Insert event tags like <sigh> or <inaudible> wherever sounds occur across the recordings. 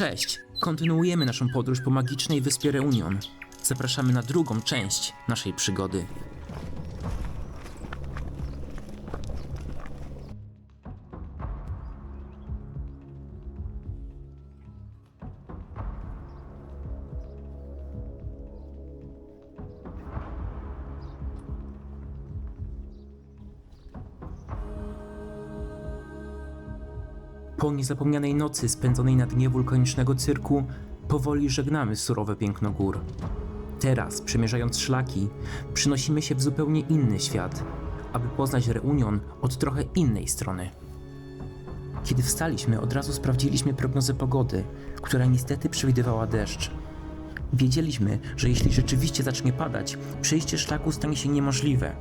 Cześć! Kontynuujemy naszą podróż po magicznej wyspie Reunion. Zapraszamy na drugą część naszej przygody. Po niezapomnianej nocy spędzonej na dnie wulkanicznego cyrku, powoli żegnamy surowe piękno gór. Teraz, przemierzając szlaki, przynosimy się w zupełnie inny świat, aby poznać Reunion od trochę innej strony. Kiedy wstaliśmy, od razu sprawdziliśmy prognozę pogody, która niestety przewidywała deszcz. Wiedzieliśmy, że jeśli rzeczywiście zacznie padać, przejście szlaku stanie się niemożliwe.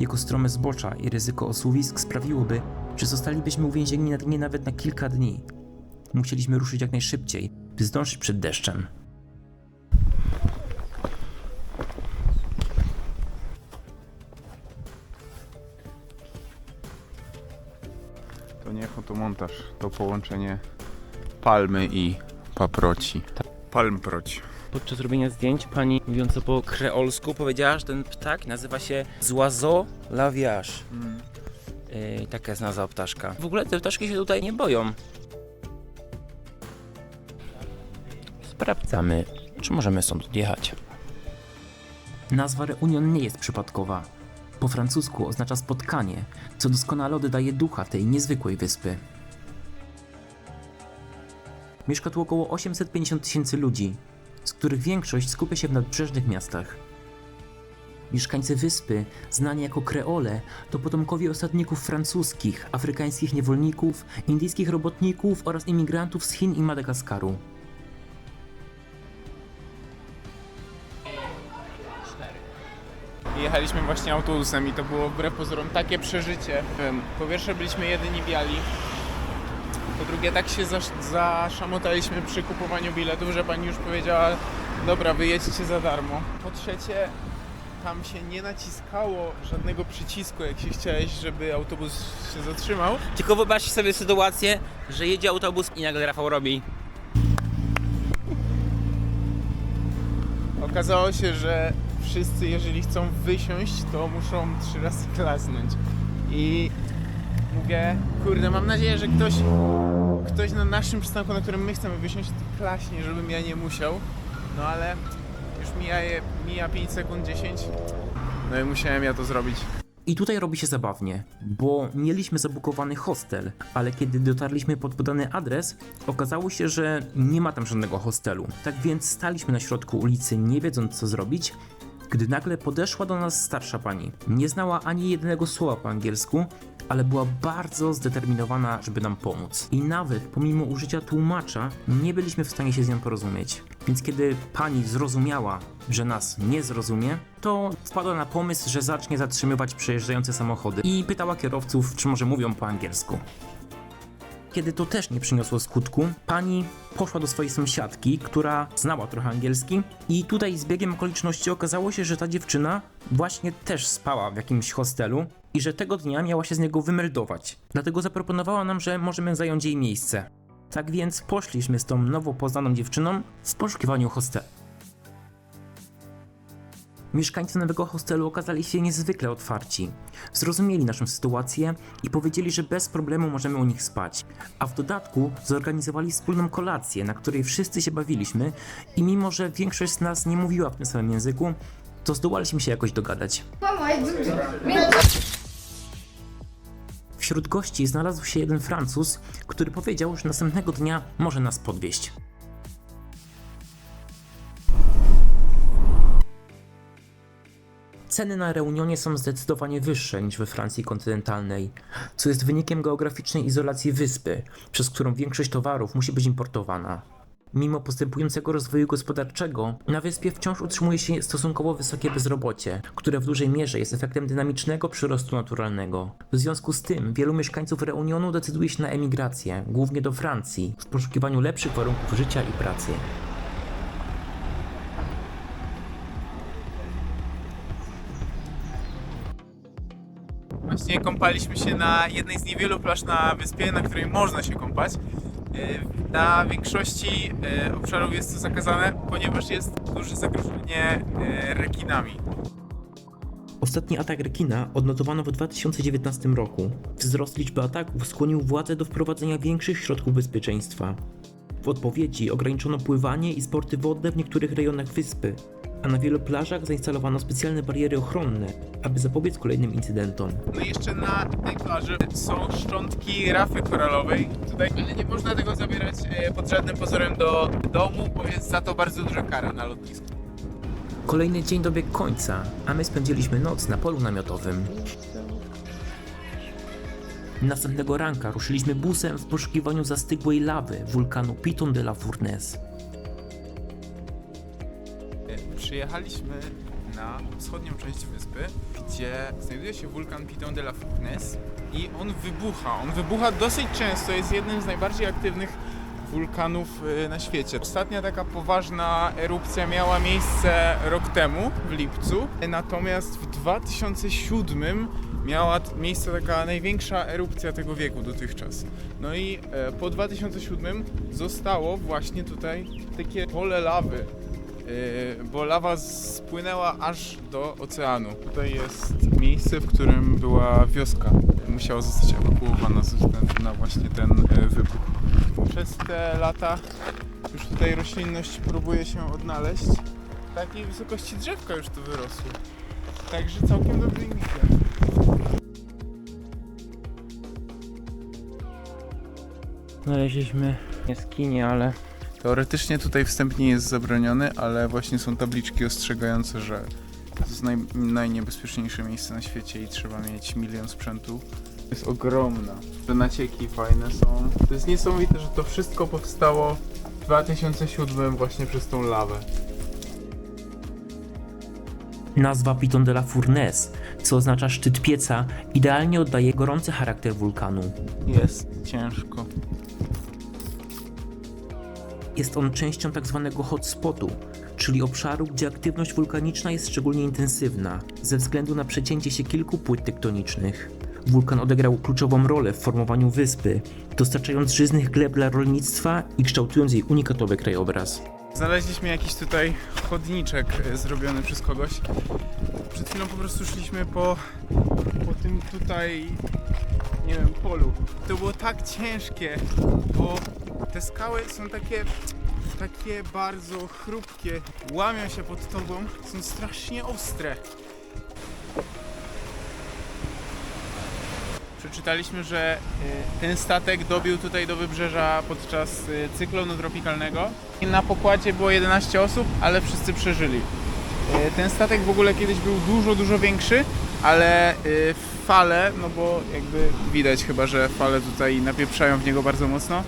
Jego strome zbocza i ryzyko osuwisk sprawiłoby, że zostalibyśmy uwięzieni na dnie nawet na kilka dni. Musieliśmy ruszyć jak najszybciej, by zdążyć przed deszczem. To nie fotomontaż, to połączenie palmy i paproci. Palmproci. Podczas robienia zdjęć pani mówiąca po kreolsku powiedziała, że ten ptak nazywa się Złazo laviage. Yy, taka jest nazwa ptaszka. W ogóle te ptaszki się tutaj nie boją. Sprawdzamy, czy możemy stąd odjechać. Nazwa Reunion nie jest przypadkowa. Po francusku oznacza spotkanie, co doskonale oddaje ducha tej niezwykłej wyspy. Mieszka tu około 850 tysięcy ludzi, z których większość skupia się w nadbrzeżnych miastach. Mieszkańcy wyspy, znani jako kreole, to potomkowie osadników francuskich, afrykańskich niewolników, indyjskich robotników oraz imigrantów z Chin i Madagaskaru. Jechaliśmy właśnie autobusem i to było wbrew pozorom takie przeżycie. Po pierwsze byliśmy jedyni biali. Po drugie tak się zasz- zaszamotaliśmy przy kupowaniu biletów, że pani już powiedziała dobra, wyjedźcie za darmo. Po trzecie tam się nie naciskało żadnego przycisku, jak się chciałeś, żeby autobus się zatrzymał. Tylko wyobraźcie sobie sytuację, że jedzie autobus i nagle Rafał robi. Okazało się, że wszyscy, jeżeli chcą wysiąść, to muszą trzy razy <laughs> klasnąć. I mówię, kurde, mam nadzieję, że ktoś, ktoś na naszym przystanku, na którym my chcemy wysiąść, klaśnie, żebym ja nie musiał. No ale już mija, mija 5 sekund, 10. No i musiałem ja to zrobić. I tutaj robi się zabawnie, bo mieliśmy zabukowany hostel, ale kiedy dotarliśmy pod podany adres, okazało się, że nie ma tam żadnego hostelu. Tak więc staliśmy na środku ulicy, nie wiedząc co zrobić, gdy nagle podeszła do nas starsza pani. Nie znała ani jednego słowa po angielsku, ale była bardzo zdeterminowana, żeby nam pomóc. I nawet pomimo użycia tłumacza, nie byliśmy w stanie się z nią porozumieć. Więc kiedy pani zrozumiała, że nas nie zrozumie, to wpadła na pomysł, że zacznie zatrzymywać przejeżdżające samochody i pytała kierowców, czy może mówią po angielsku. Kiedy to też nie przyniosło skutku, pani poszła do swojej sąsiadki, która znała trochę angielski, i tutaj z biegiem okoliczności okazało się, że ta dziewczyna właśnie też spała w jakimś hostelu i że tego dnia miała się z niego wymeldować. Dlatego zaproponowała nam, że możemy zająć jej miejsce. Tak więc poszliśmy z tą nowo poznaną dziewczyną w poszukiwaniu hostelu. Mieszkańcy nowego hostelu okazali się niezwykle otwarci. Zrozumieli naszą sytuację i powiedzieli, że bez problemu możemy u nich spać. A w dodatku zorganizowali wspólną kolację, na której wszyscy się bawiliśmy i mimo, że większość z nas nie mówiła w tym samym języku, to zdołaliśmy się jakoś dogadać. Wśród gości znalazł się jeden Francuz, który powiedział, że następnego dnia może nas podwieźć. Ceny na Reunionie są zdecydowanie wyższe niż we Francji kontynentalnej, co jest wynikiem geograficznej izolacji wyspy, przez którą większość towarów musi być importowana. Mimo postępującego rozwoju gospodarczego, na wyspie wciąż utrzymuje się stosunkowo wysokie bezrobocie, które w dużej mierze jest efektem dynamicznego przyrostu naturalnego. W związku z tym wielu mieszkańców Reunionu decyduje się na emigrację, głównie do Francji, w poszukiwaniu lepszych warunków życia i pracy. Właśnie kąpaliśmy się na jednej z niewielu plaż na wyspie, na której można się kąpać. Y, Na większości y, obszarów jest to zakazane, ponieważ jest duże zagrożenie y, rekinami. Ostatni atak rekina odnotowano w 2019 roku. Wzrost liczby ataków skłonił władze do wprowadzenia większych środków bezpieczeństwa. W odpowiedzi ograniczono pływanie i sporty wodne w niektórych rejonach wyspy, a na wielu plażach zainstalowano specjalne bariery ochronne, aby zapobiec kolejnym incydentom. No i jeszcze na tej plaży są szczątki rafy koralowej. Tutaj, ale nie można tego zabierać e, pod żadnym pozorem do domu, bo jest za to bardzo duża kara na lotnisku. Kolejny dzień dobiegł końca, a my spędziliśmy noc na polu namiotowym. Następnego ranka ruszyliśmy busem w poszukiwaniu zastygłej lawy wulkanu Piton de la Fournaise. Przyjechaliśmy na wschodnią część wyspy, gdzie znajduje się wulkan Piton de la Fournaise i on wybucha. On wybucha dosyć często, jest jednym z najbardziej aktywnych wulkanów e, na świecie. Ostatnia taka poważna erupcja miała miejsce rok temu, w lipcu, natomiast w 2007 miała miejsce taka największa erupcja tego wieku dotychczas. No i e, po 2007 zostało właśnie tutaj takie pole lawy, bo lawa spłynęła aż do oceanu. Tutaj jest miejsce, w którym była wioska. Musiała zostać ewakuowana ze względu na właśnie ten yy, wybuch. Przez te lata już tutaj roślinność próbuje się odnaleźć. Takiej wysokości drzewka już tu wyrosły. Także całkiem im idzie. Znaleźliśmy jaskinię, ale Teoretycznie tutaj wstęp nie jest zabroniony, ale właśnie są tabliczki ostrzegające, że to jest naj, najniebezpieczniejsze miejsce na świecie i trzeba mieć milion sprzętu. Jest ogromna. Te nacieki fajne są. To jest niesamowite, że to wszystko powstało w 2007 właśnie przez tą lawę. Nazwa Piton de la Fournaise, co oznacza szczyt pieca, idealnie oddaje gorący charakter wulkanu. Jest ciężko. Jest on częścią tzw. hotspotu, czyli obszaru, gdzie aktywność wulkaniczna jest szczególnie intensywna, ze względu na przecięcie się kilku płyt tektonicznych. Wulkan odegrał kluczową rolę w formowaniu wyspy, dostarczając żyznych gleb dla rolnictwa i kształtując jej unikatowy krajobraz. Znaleźliśmy jakiś tutaj chodniczek e, zrobiony przez kogoś. Przed chwilą po prostu szliśmy po, po tym tutaj, nie wiem, polu. To było tak ciężkie, bo te skały są takie, takie bardzo chrupkie. Łamią się pod tobą, są strasznie ostre. Przeczytaliśmy, że y, ten statek dobił tutaj do wybrzeża podczas y, cyklonu tropikalnego. Na pokładzie było 11 osób, ale wszyscy przeżyli. Y, Ten statek w ogóle kiedyś był dużo, dużo większy, ale fale, no bo jakby widać chyba, że fale tutaj napieprzają w niego bardzo mocno,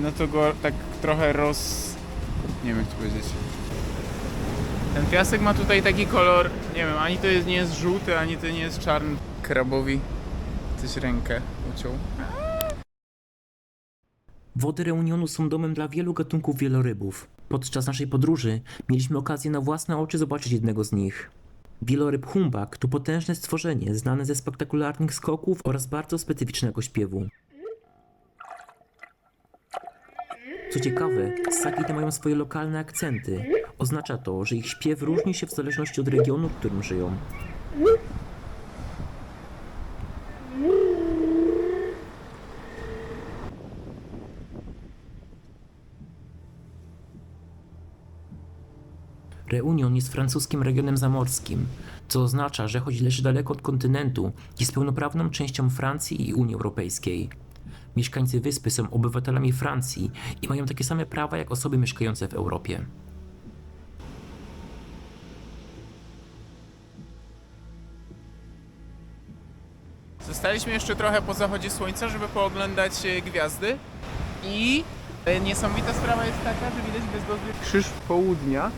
no to go tak trochę roz... nie wiem jak to powiedzieć. Ten piasek ma tutaj taki kolor, nie wiem, ani to jest, nie jest żółty, ani to nie jest czarny. Krabowi coś rękę uciął. Wody Reunionu są domem dla wielu gatunków wielorybów. Podczas naszej podróży mieliśmy okazję na własne oczy zobaczyć jednego z nich. Wieloryb humbak to potężne stworzenie znane ze spektakularnych skoków oraz bardzo specyficznego śpiewu. Co ciekawe, ssaki te mają swoje lokalne akcenty. Oznacza to, że ich śpiew różni się w zależności od regionu, w którym żyją. Reunion jest francuskim regionem zamorskim, co oznacza, że choć leży daleko od kontynentu, jest pełnoprawną częścią Francji i Unii Europejskiej. Mieszkańcy wyspy są obywatelami Francji i mają takie same prawa jak osoby mieszkające w Europie. Zostaliśmy jeszcze trochę po zachodzie słońca, żeby pooglądać e, gwiazdy. I e, niesamowita sprawa jest taka, że widać bezgwozny krzyż południa.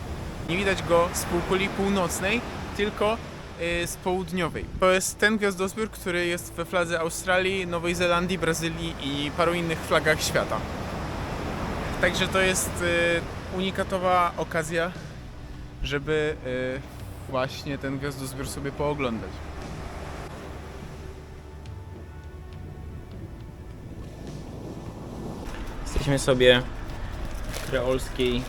Nie widać go z półkuli północnej, tylko z południowej. To jest ten gwiazdozbiór, który jest we fladze Australii, Nowej Zelandii, Brazylii i paru innych flagach świata. Także to jest e, unikatowa okazja, żeby e, właśnie ten gwiazdozbiór sobie pooglądać. Jesteśmy sobie w kreolskiej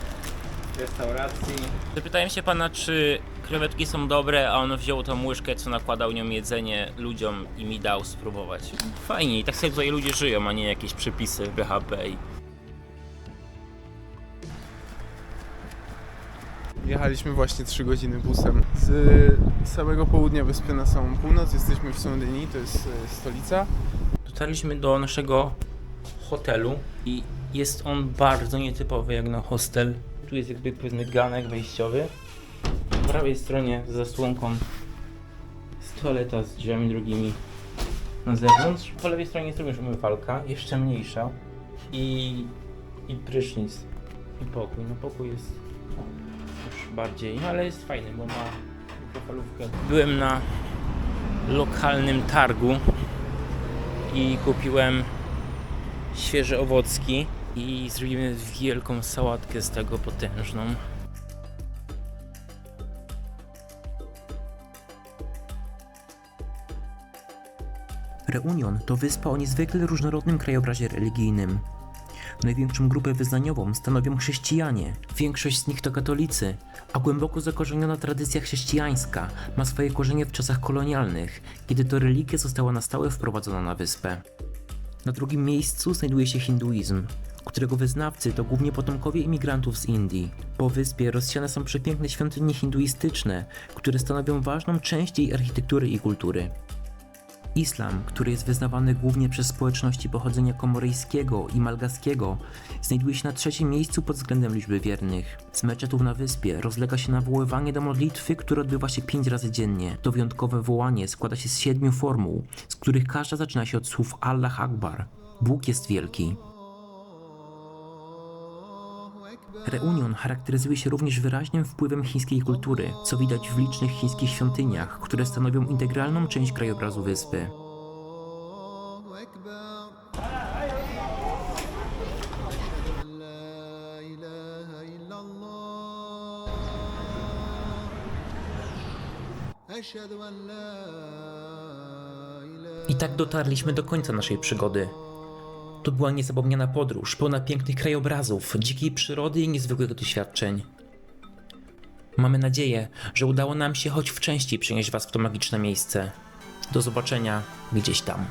restauracji. Zapytałem się pana, czy krewetki są dobre, a on wziął tą łyżkę, co nakładał nią jedzenie ludziom i mi dał spróbować. Fajnie, i tak sobie tutaj ludzie żyją, a nie jakieś przepisy BHP. i- Jechaliśmy właśnie 3 godziny busem. Z samego południa wyspy na samą północ jesteśmy w Saint-Denis, to jest e, stolica. Dotarliśmy do naszego hotelu i jest on bardzo nietypowy jak na hostel. Tu jest jakby powiedzmy ganek wejściowy. Po prawej stronie z zasłonką z toaleta z drzwiami drugimi na zewnątrz. Po lewej stronie jest również umywalka, jeszcze mniejsza i, i prysznic i pokój. No pokój jest już bardziej, no ale jest fajny, bo ma mikrofalówkę. Byłem na lokalnym targu i kupiłem świeże owocki i zrobimy wielką sałatkę z tego potężną. Reunion to wyspa o niezwykle różnorodnym krajobrazie religijnym. Największą grupę wyznaniową stanowią chrześcijanie. Większość z nich to katolicy, a głęboko zakorzeniona tradycja chrześcijańska ma swoje korzenie w czasach kolonialnych, kiedy to religia została na stałe wprowadzona na wyspę. Na drugim miejscu znajduje się hinduizm, którego wyznawcy to głównie potomkowie imigrantów z Indii. Po wyspie rozsiane są przepiękne świątynie hinduistyczne, które stanowią ważną część jej architektury i kultury. Islam, który jest wyznawany głównie przez społeczności pochodzenia komoryjskiego i malgaskiego, znajduje się na trzecim miejscu pod względem liczby wiernych. Z meczetów na wyspie rozlega się nawoływanie do modlitwy, które odbywa się pięć razy dziennie. To wyjątkowe wołanie składa się z siedmiu formuł, z których każda zaczyna się od słów Allah Akbar. Bóg jest wielki. Reunion charakteryzuje się również wyraźnym wpływem chińskiej kultury, co widać w licznych chińskich świątyniach, które stanowią integralną część krajobrazu wyspy. I tak dotarliśmy do końca naszej przygody. To była niezapomniana podróż, pełna pięknych krajobrazów, dzikiej przyrody i niezwykłych doświadczeń. Mamy nadzieję, że udało nam się choć w części przenieść Was w to magiczne miejsce. Do zobaczenia gdzieś tam.